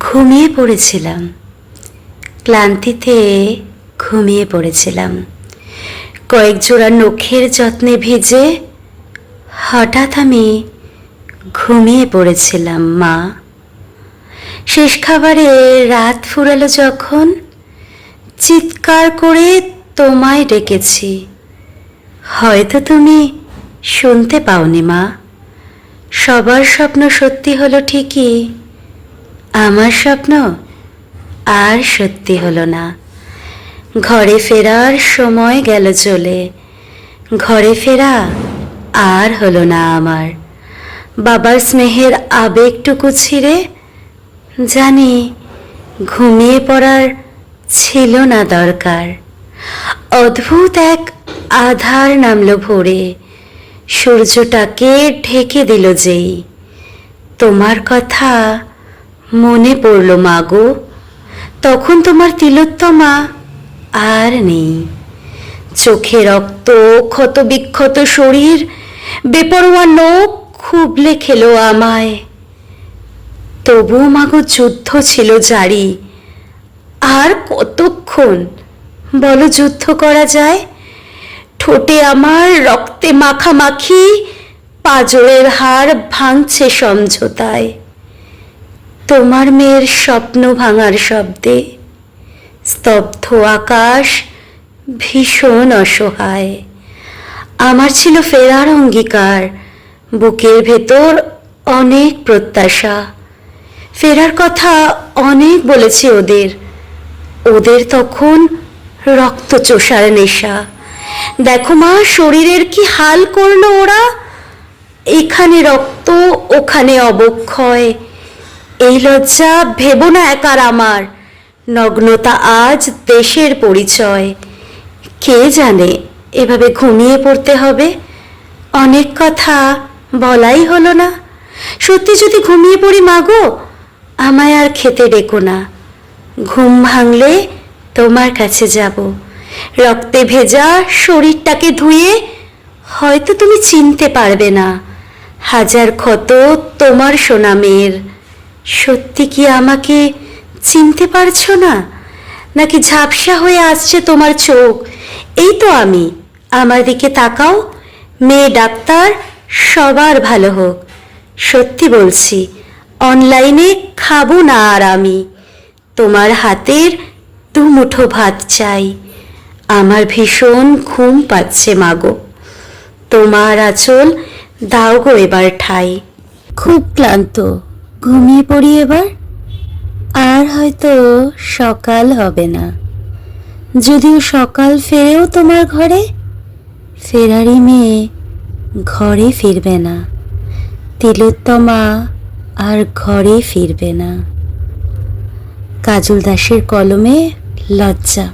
ঘুমিয়ে পড়েছিলাম। ক্লান্তিতে ঘুমিয়ে পড়েছিলাম। কয়েক জোড়া নখের যত্নে ভেজে হঠাৎ আমি ঘুমিয়ে পড়েছিলাম, মা। শেষ খাবারে রাত ফুরালো যখন চিৎকার করে তোমায় ডেকেছি। হয়তো তুমি শুনতে পাওনি, মা। সবার স্বপ্ন সত্যি হলো ঠিকই আমার স্বপ্ন আর সত্যি হলো না। ঘরে ফেরার সময় গেল চলে। ঘরে ফেরা আর হলো না আমার। বাবার স্নেহের আবেগটুকু ছিঁড়ে জানি ঘুমিয়ে পড়ার ছিল না দরকার। অদ্ভুত এক আধার নামলো ভোরে। সূর্যটাকে ঢেকে দিল যেই। তোমার কথা মনে পড়ল মাগো তখন তোমার তিলোত্তমা আর নেই। চোখে রক্ত ক্ষত বিক্ষত শরীর, বেপরোয়া নখ খুবলে খেলো আমায়। তবুও মাগো যুদ্ধ ছিল জারি। আর কতক্ষণ? বলো, যুদ্ধ করা যায়? ঠোঁটে আমার রক্তে মাখামাখি, পাজরের হাড় ভাঙছে সমঝোতায়। তোমার মেয়ের স্বপ্ন ভাঙার শব্দে স্তব্ধ আকাশ ভীষণ অসহায়। আমার ছিল ফেরার অঙ্গীকার, বুকের ভেতর অনেক প্রত্যাশা। ফেরার কথা অনেক বলেছে ওদের। ওদের তখন রক্ত চোষার নেশা। দেখো মা, শরীরের কি হাল করল ওরা? এখানে রক্ত, ওখানে অবক্ষয়। এই লজ্জা ভেবো না একার আমার। নগ্নতা আজ দেশের পরিচয়। কে জানে এভাবে ঘুমিয়ে পড়তে হবে? অনেক কথা বলাই হলো না। সত্যি যদি ঘুমিয়ে পড়ি মাগো, আমায় আর খেতে ডেকো না। ঘুম ভাঙলে তোমার কাছে যাব। রক্তে ভেজা শরীরটাকে ধুয়ে হয়তো তুমি চিনতে পারবে না। হাজার ক্ষত তোমার সোনা মেয়ের সত্যি কি আমাকে চিনতে পারছ না? নাকি ঝাপসা হয়ে আসছে তোমার চোখ? এই তো আমি। আমার দিকে তাকাও। মেয়ে ডাক্তার, সবার ভালো হোক। সত্যি বলছি, অনলাইনে খাব না আর আমি। তোমার হাতের দু মুঠো ভাত চাই। আমার ভীষণ ঘুম পাচ্ছে, মাগো। তোমার আচল দাও গো এবার ঠাই। খুব ক্লান্ত। ঘুমিয়ে পড়ি এবার? আর হয়তো সকাল হবে না। যদিও সকাল ফেরেও তোমার ঘরে, ফেরারি মেয়ে ঘরে ফিরবে না। তিলোত্তমা আর ঘরে ফিরবে না। কাজল দাসের কলমে লজ্জা।